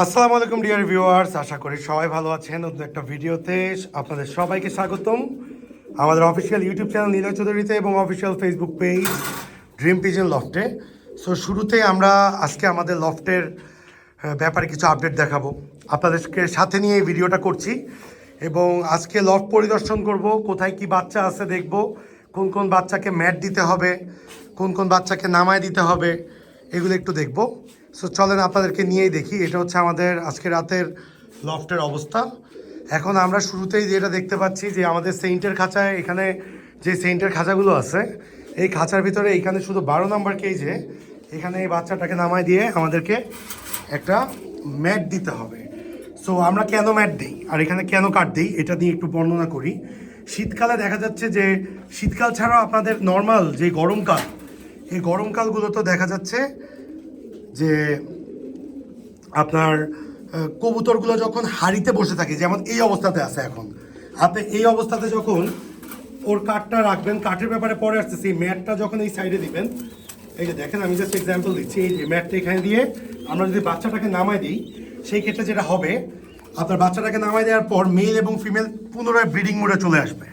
আসসালামু আলাইকুম, dear viewers. আশা করি সবাই ভালো আছেন। নতুন একটা ভিডিওতে আপনাদের সবাইকে স্বাগতম। আমাদের অফিসিয়াল ইউটিউব চ্যানেল নীলয় চৌধুরীতে এবং official Facebook page dream pigeon লফটে so শুরুতে আমরা আজকে আমাদের লফটের ব্যাপারে কিছু আপডেট দেখাবো। আপনাদেরকে সাথে নিয়ে এই ভিডিওটা করছি এবং আজকে লফট পরিদর্শন করব। কোথায় কি বাচ্চা আছে দেখব। কোন কোন বাচ্চাকে ম্যাট দিতে হবে, কোন কোন বাচ্চাকে নামায় দিতে হবে, এগুলো একটু দেখব। সো চলেন আপনাদেরকে নিয়েই দেখি, এটা হচ্ছে আমাদের আজকে রাতের লফটের অবস্থা। এখন আমরা শুরুতেই যেটা দেখতে পাচ্ছি যে আমাদের সেন্টের খাঁচায়, এখানে যে সেন্টের খাঁচাগুলো আছে, এই খাঁচার ভিতরে এখানে শুধু বারো নাম্বার কেজে এখানে এই বাচ্চাটাকে নামায় দিয়ে আমাদেরকে একটা ম্যাট দিতে হবে। সো আমরা কেন ম্যাট দিই, আর এখানে কেন কাট দিই, এটা নিয়ে একটু বর্ণনা করি। শীতকালে দেখা যাচ্ছে যে, শীতকাল ছাড়াও আপনাদের নর্মাল যে গরমকাল, এই গরমকালগুলো তো দেখা যাচ্ছে যে আপনার কবুতরগুলো যখন হাড়িতে বসে থাকে, যেমন এই অবস্থাতে আছে এখন, আপনি এই অবস্থাতে যখন ওর কাঠটা রাখবেন, কাঠের ব্যাপারে পরে আসতেছে ম্যাটটা যখন এই সাইডে দিবেন, এই যে দেখেন, আমি জাস্ট এক্সাম্পল দিচ্ছি, এই যে ম্যাটটা এখানে দিয়ে আমরা যদি বাচ্চাটাকে নামাই দিই, সেই ক্ষেত্রে যেটা হবে, আপনার বাচ্চাটাকে নামাই দেওয়ার পর মেল এবং ফিমেল পুনরায় ব্রিডিং মোডে চলে আসবে।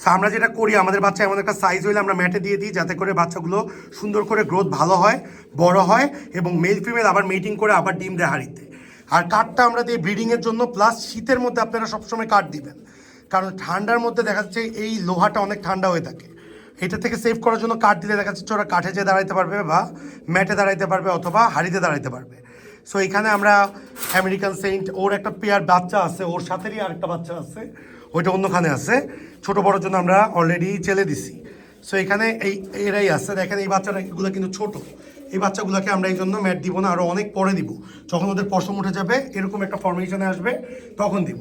So, আমরা যেটা করি আমাদের বাচ্চা এমন একটা সাইজ হইলে আমরা ম্যাটে দিয়ে দিই যাতে করে বাচ্চাগুলো সুন্দর করে গ্রোথ ভালো হয় বড় হয় এবং মেল ফিমেল আবার মিটিং করে আবার ডিম দেয় আর কাঠটা আমরা দিই ব্রিডিংয়ের জন্য প্লাস শীতের মধ্যে আপনারা সবসময় কাঠ দিবেন। কারণ ঠান্ডার মধ্যে দেখা যাচ্ছে এই লোহাটা অনেক ঠান্ডা হয়ে থাকে। এটা থেকে সেভ করার জন্য কাঠ দিলে দেখা যাচ্ছে ওরা কাঠে যেয়ে দাঁড়াইতে পারবে বা ম্যাটে দাঁড়াইতে পারবে অথবা হাড়িতে দাঁড়াইতে পারবে। সো এখানে আমরা আমেরিকান সেন্ট ওর একটা পেয়ার বাচ্চা আছে ওর সাথেরই আরেকটা বাচ্চা আছে। ওইটা অন্যখানে আছে। ছোট বড়োর জন্য আমরা অলরেডি চেলে দিছি। সো এখানে এই, এরাই আছে। দেখেন এই বাচ্চাটা এগুলো কিন্তু ছোট। এই বাচ্চাগুলোকে আমরা এই জন্য ম্যাট দিব না আরও অনেক পরে দিব। যখন ওদের পশম উঠে যাবে, এরকম একটা ফরমেশনে আসবে, তখন দিব।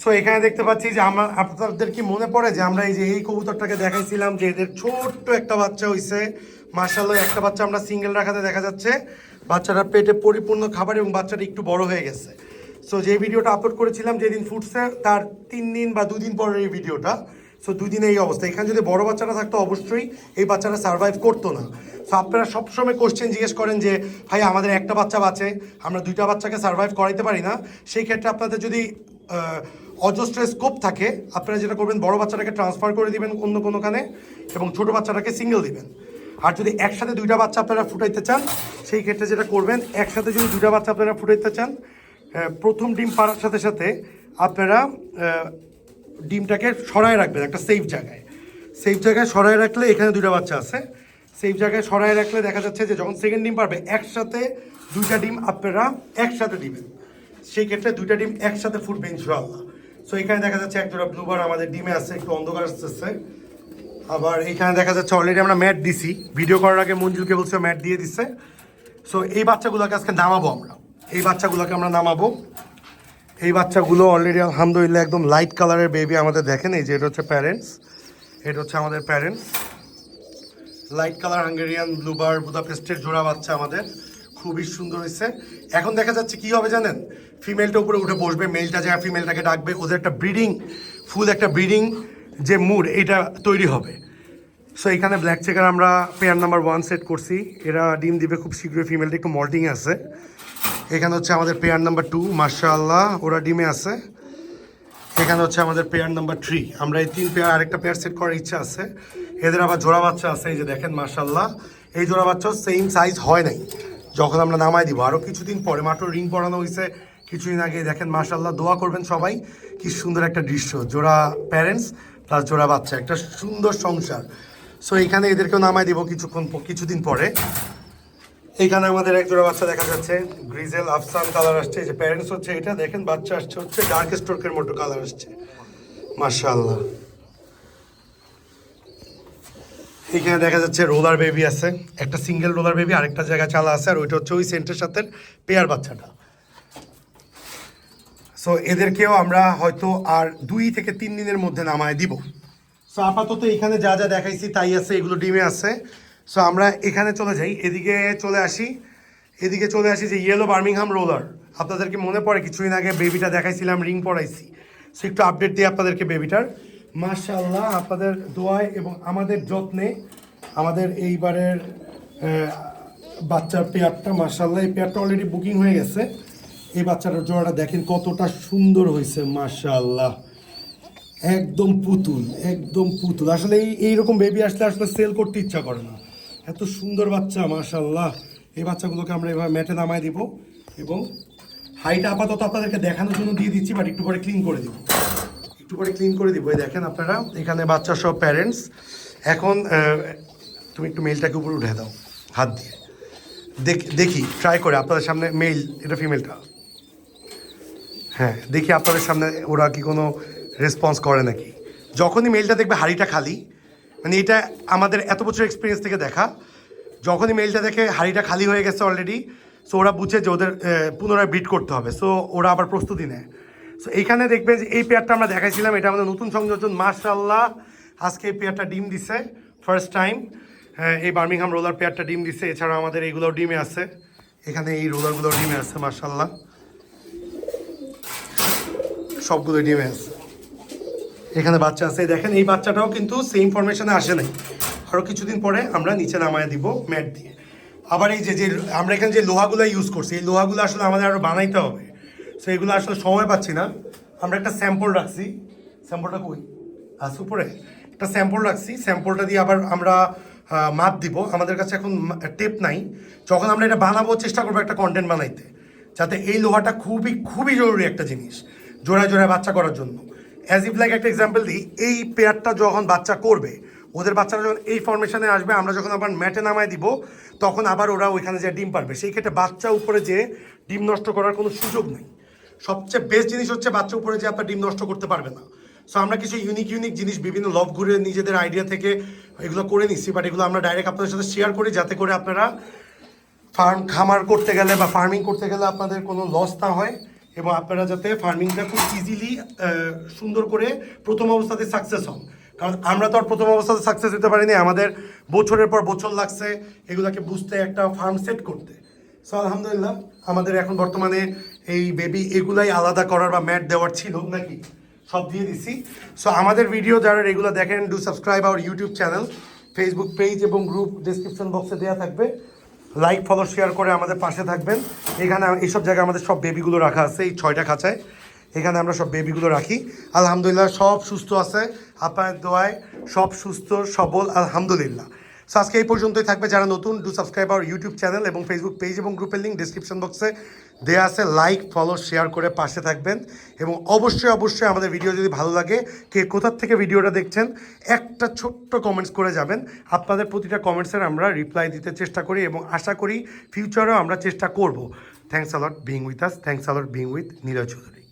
সো এখানে দেখতে পাচ্ছি যে আমার আপনাদের কি মনে পড়ে যে আমরা এই যে এই কবুতরটাকে দেখাইছিলাম যে এদের ছোট্ট একটা বাচ্চা হইছে। মার্শাল্লাহ একটা বাচ্চা আমরা সিঙ্গেল রাখাতে দেখা যাচ্ছে। বাচ্চাটা পেটে পরিপূর্ণ খাবার এবং বাচ্চাটা একটু বড় হয়ে গেছে। সো যে ভিডিওটা আপলোড করেছিলাম যেদিন ফুটছে তার তিন দিন বা দুদিন পরের এই ভিডিওটা সো দুদিনে এই অবস্থা। এখানে যদি বড় বাচ্চাটা থাকতো, অবশ্যই এই বাচ্চাটা সার্ভাইভ করতো না। সো আপনারা সবসময় কোশ্চেন জিজ্ঞেস করেন যে, ভাই, আমাদের একটা বাচ্চা বাঁচে, আমরা দুইটা বাচ্চাকে সার্ভাইভ করাইতে পারি না? সেই ক্ষেত্রে আপনাদের যদি অজস্র স্কোপ থাকে, আপনারা যেটা করবেন, বড় বাচ্চাটাকে ট্রান্সফার করে দিবেন অন্য কোনোখানে এবং ছোট বাচ্চাটাকে সিঙ্গেল দিবেন। আর যদি একসাথে দুইটা বাচ্চা আপনারা ফুটাইতে চান, সেই ক্ষেত্রে যেটা করবেন, একসাথে যদি দুইটা বাচ্চা আপনারা ফুটাইতে চান প্রথম ডিম পাড়ার সাথে সাথে আপনারা ডিমটাকে সরায় রাখবেন, একটা সেফ জায়গায়। সেফ জায়গায় সরায় রাখলে এখানে দুইটা বাচ্চা আছে। সেফ জায়গায় সরায় রাখলে দেখা যাচ্ছে যে যখন সেকেন্ড ডিম পারবে, একসাথে দুইটা ডিম আপনারা একসাথে দিবেন। সেই ক্ষেত্রে দুইটা ডিম একসাথে ফুটবে, ইনশাআল্লাহ। সো এখানে দেখা যাচ্ছে এক জোড়া ব্লুবার আমাদের ডিমে আছে, একটু অন্ধকার আসতেছে। আবার এখানে দেখা যাচ্ছে অলরেডি আমরা ম্যাট দিছি। ভিডিও করার আগে মঞ্জুলকে বলছে ম্যাট দিয়ে দিচ্ছে সো এই বাচ্চাগুলোকে আজকে নামাবো আমরা। এই বাচ্চাগুলোকে আমরা নামাবো। এই বাচ্চাগুলো অলরেডি আলহামদুলিল্লাহ একদম লাইট কালারের বেবি আমাদের দেখেন, এই যে এটা হচ্ছে প্যারেন্টস এটা হচ্ছে আমাদের parents light colour Hungarian blue bar বুদাপেস্টের জোড়া বাচ্চা আমাদের, খুবই সুন্দর হয়েছে। এখন দেখা যাচ্ছে কি হবে জানেন? ফিমেলটা উপরে উঠে বসবে মেলটা যা ফিমেলটাকে ডাকবে, ওদের একটা ব্রিডিং ফুল একটা ব্রিডিং যে মুড এটা তৈরি হবে। সো এখানে ব্ল্যাক চেকার আমরা পেয়ার নাম্বার ওয়ান সেট করছি। এরা ডিম দিবে খুব শীঘ্রই ফিমেলটা একটু মল্টিং আছে। এখানে হচ্ছে আমাদের পেয়ার নাম্বার টু মার্শাল্লাহ ওরা ডিমে আছে। এখানে হচ্ছে আমাদের পেয়ার নাম্বার থ্রি আমরা এই তিন পেয়ার আরেকটা পেয়ার সেট করার ইচ্ছা আছে। এদের আবার জোড়া বাচ্চা আছে, এই যে দেখেন মার্শাল্লাহ এই জোড়া বাচ্চাও সেম সাইজ হয় নাই। যখন আমরা নামাই দিব আরও কিছুদিন পরে, মাত্র রিং পরানো হয়েছে কিছুদিন আগে, দেখেন মার্শাল্লাহ দোয়া করবেন সবাই। কি সুন্দর একটা দৃশ্য, জোড়া প্যারেন্টস প্লাস জোড়া বাচ্চা, একটা সুন্দর সংসার। সো এখানে এদেরকেও নামাই দিব কিছুক্ষণ কিছুদিন পরে। এইখানে আমাদের এক জোড়া বাচ্চা দেখা যাচ্ছে। গ্রিজেল আফসান কালার আসছে। যে প্যারেন্টস হচ্ছে এটা, দেখেন বাচ্চা আসছে হচ্ছে ডার্ক স্ট্রোকের মতো কালার আসছে। মাশাআল্লাহ। এখানে দেখা যাচ্ছে রোলার বেবি আছে। একটা সিঙ্গেল রোলার বেবি আরেকটা জায়গায় চালা আছে, আর ওইটা হচ্ছে ওই সেন্টের সাথে পেয়ার বাচ্চাটা। সো এদেরকেও আমরা হয়তো আর দুই থেকে তিন দিনের মধ্যে নামায় দিব। সো আপাতত এখানে যা যা দেখাইছি তাই আছে, এগুলো ডিমে আছে। সো আমরা এখানে চলে যাই। এদিকে চলে আসি। এদিকে চলে আসি যে ইয়েলো বার্মিংহাম রোলার আপনাদেরকে মনে পড়ে, কিছুদিন আগে বেবিটা দেখাইছিলাম রিং পড়াইছি সো একটু আপডেট দিই আপনাদেরকে বেবিটার মাশাল্লাহ আপনাদের দোয়ায় এবং আমাদের যত্নে আমাদের এইবারের বাচ্চার পেয়ারটা মাশাল্লাহ এই পেয়ারটা অলরেডি বুকিং হয়ে গেছে। এই বাচ্চাটার জোড়াটা দেখেন কতটা সুন্দর হয়েছে, মাশাআল্লাহ। একদম পুতুল একদম পুতুল। আসলে এই, এইরকম বেবি আসলে আসলে সেল করতে ইচ্ছা করে না। এত সুন্দর বাচ্চা, মাশাআল্লাহ। এই বাচ্চাগুলোকে আমরা এভাবে ম্যাটে নামায় দিব এবং হাইট আপাতত আপনাদেরকে দেখানোর জন্য দিয়ে দিচ্ছি বাট একটু পরে ক্লিন করে দিব। একটু পরে ক্লিন করে দিব, এই দেখেন আপনারা, এখানে বাচ্চা সব প্যারেন্টস এখন তুমি একটু মেলটাকে উপরে উঠে দাও, হাত দিয়ে। দেখ- দেখি ট্রাই করে, আপনাদের সামনে মেল এটা ফিমেলটা হ্যাঁ দেখি আপনাদের সামনে ওরা কি কোনো রেসপন্স করে নাকি। যখনই মেলটা দেখবে হাড়িটা খালি মানে এটা আমাদের এত বছর এক্সপিরিয়েন্স থেকে দেখা। যখনই মেলটা দেখে হাড়িটা খালি হয়ে গেছে অলরেডি সো ওরা বুঝে যে ওদের পুনরায় বিট করতে হবে। সো ওরা আবার প্রস্তুতি নেয়। সো এইখানে দেখবেন যে এই পেয়ারটা আমরা দেখাইছিলাম, এটা আমাদের নতুন সংযোজন। মার্শাল্লাহ আজকে এই পেয়ারটা ডিম দিছে ফার্স্ট টাইম এই বার্মিংহাম রোলার পেয়ারটা ডিম দিছে এছাড়া আমাদের এইগুলোও ডিমে আছে। এখানে এই রোলারগুলো ডিমে আছে মার্শাল্লাহ সবগুলো ডিমে আছে। এখানে বাচ্চা আছে। দেখেন, এই বাচ্চাটাও কিন্তু সেম ফরমেশনে আসে নাই। আরও কিছুদিন পরে আমরা নিচে নামায় দিব ম্যাট দিয়ে। আবার এই যে যে আমরা এখানে যে লোহাগুলো ইউজ করছি, এই লোহাগুলো আসলে আমাদের আরও বানাইতে হবে। সো এগুলো আসলে সময় পাচ্ছি না। আমরা একটা স্যাম্পল রাখছি। স্যাম্পলটা কই? আছে উপরে। একটা স্যাম্পল রাখছি। স্যাম্পলটা দিয়ে আবার আমরা মাপ দিব। আমাদের কাছে এখন টেপ নাই। যখন আমরা এটা বানাবো, চেষ্টা করব একটা কন্টেন্ট বানাইতে। যাতে এই লোহাটা খুবই খুবই জরুরি একটা জিনিস। জোড়ায় জোড়ায় বাচ্চা করার জন্য। অ্যাজ ইফ লাইক একটা এক্সাম্পল দিই, এই পেয়ারটা যখন বাচ্চা করবে, ওদের বাচ্চারা যখন এই ফরমেশনে আসবে, আমরা যখন আবার ম্যাটে নামায় দিব, তখন আবার ওরা ওইখানে যে ডিম পারবে। সেই ক্ষেত্রে বাচ্চা উপরে যে ডিম নষ্ট করার কোনো সুযোগ নেই। সবচেয়ে বেস্ট জিনিস হচ্ছে বাচ্চা উপরে যে আপনার ডিম নষ্ট করতে পারবে না। সো আমরা কিছু ইউনিক ইউনিক জিনিস, বিভিন্ন লভ ঘুরে নিজেদের আইডিয়া থেকে এগুলো করে নিচ্ছি বাট এগুলো আমরা ডাইরেক্ট আপনাদের সাথে শেয়ার করি, যাতে করে আপনারা ফার্ম খামার করতে গেলে বা ফার্মিং করতে গেলে আপনাদের কোনো লস না হয়। এবং আপনারা যাতে ফার্মিংটা খুব ইজিলি সুন্দর করে প্রথম অবস্থাতে সাকসেস হন। কারণ আমরা তো আর প্রথম অবস্থাতে সাকসেস দিতে পারিনি, আমাদের বছরের পর বছর লাগছে এগুলোকে বুঝতে একটা ফার্ম সেট করতে। সো আলহামদুলিল্লাহ, আমাদের এখন বর্তমানে এই বেবি এগুলাই আলাদা করার বা ম্যাট দেওয়ার ছিল নাকি? সব দিয়ে দিছি। সো আমাদের ভিডিও যারা রেগুলার দেখেন do subscribe our YouTube channel Facebook page এবং গ্রুপ ডিসক্রিপশন বক্সে দেওয়া থাকবে। লাইক ফলো শেয়ার করে আমাদের পাশে থাকবেন। এখানে এইসব জায়গায় আমাদের সব বেবিগুলো রাখা আছে, এই ছয়টা খাঁচায়। এখানে আমরা সব বেবিগুলো রাখি। আলহামদুলিল্লাহ, সব সুস্থ আছে। আপনার দোয়ায় সব সুস্থ, সবল, আলহামদুলিল্লাহ। সো আজকে এই পর্যন্তই থাকবে যারা নতুন do subscribe our YouTube channel এবং ফেসবুক পেজ এবং গ্রুপের লিঙ্ক ডিসক্রিপশন বক্সে দেওয়া আছে। লাইক ফলো শেয়ার করে পাশে থাকবেন এবং অবশ্যই অবশ্যই আমাদের ভিডিও যদি ভালো লাগে, কে কোথার থেকে ভিডিওটা দেখছেন, একটা ছোট্ট কমেন্টস করে যাবেন। আপনাদের প্রতিটা কমেন্টসের আমরা রিপ্লাই দিতে চেষ্টা করি এবং আশা করি ফিউচারেও আমরা চেষ্টা করব। Thanks a lot being with us thanks a lot being with Neeraj Chowdhury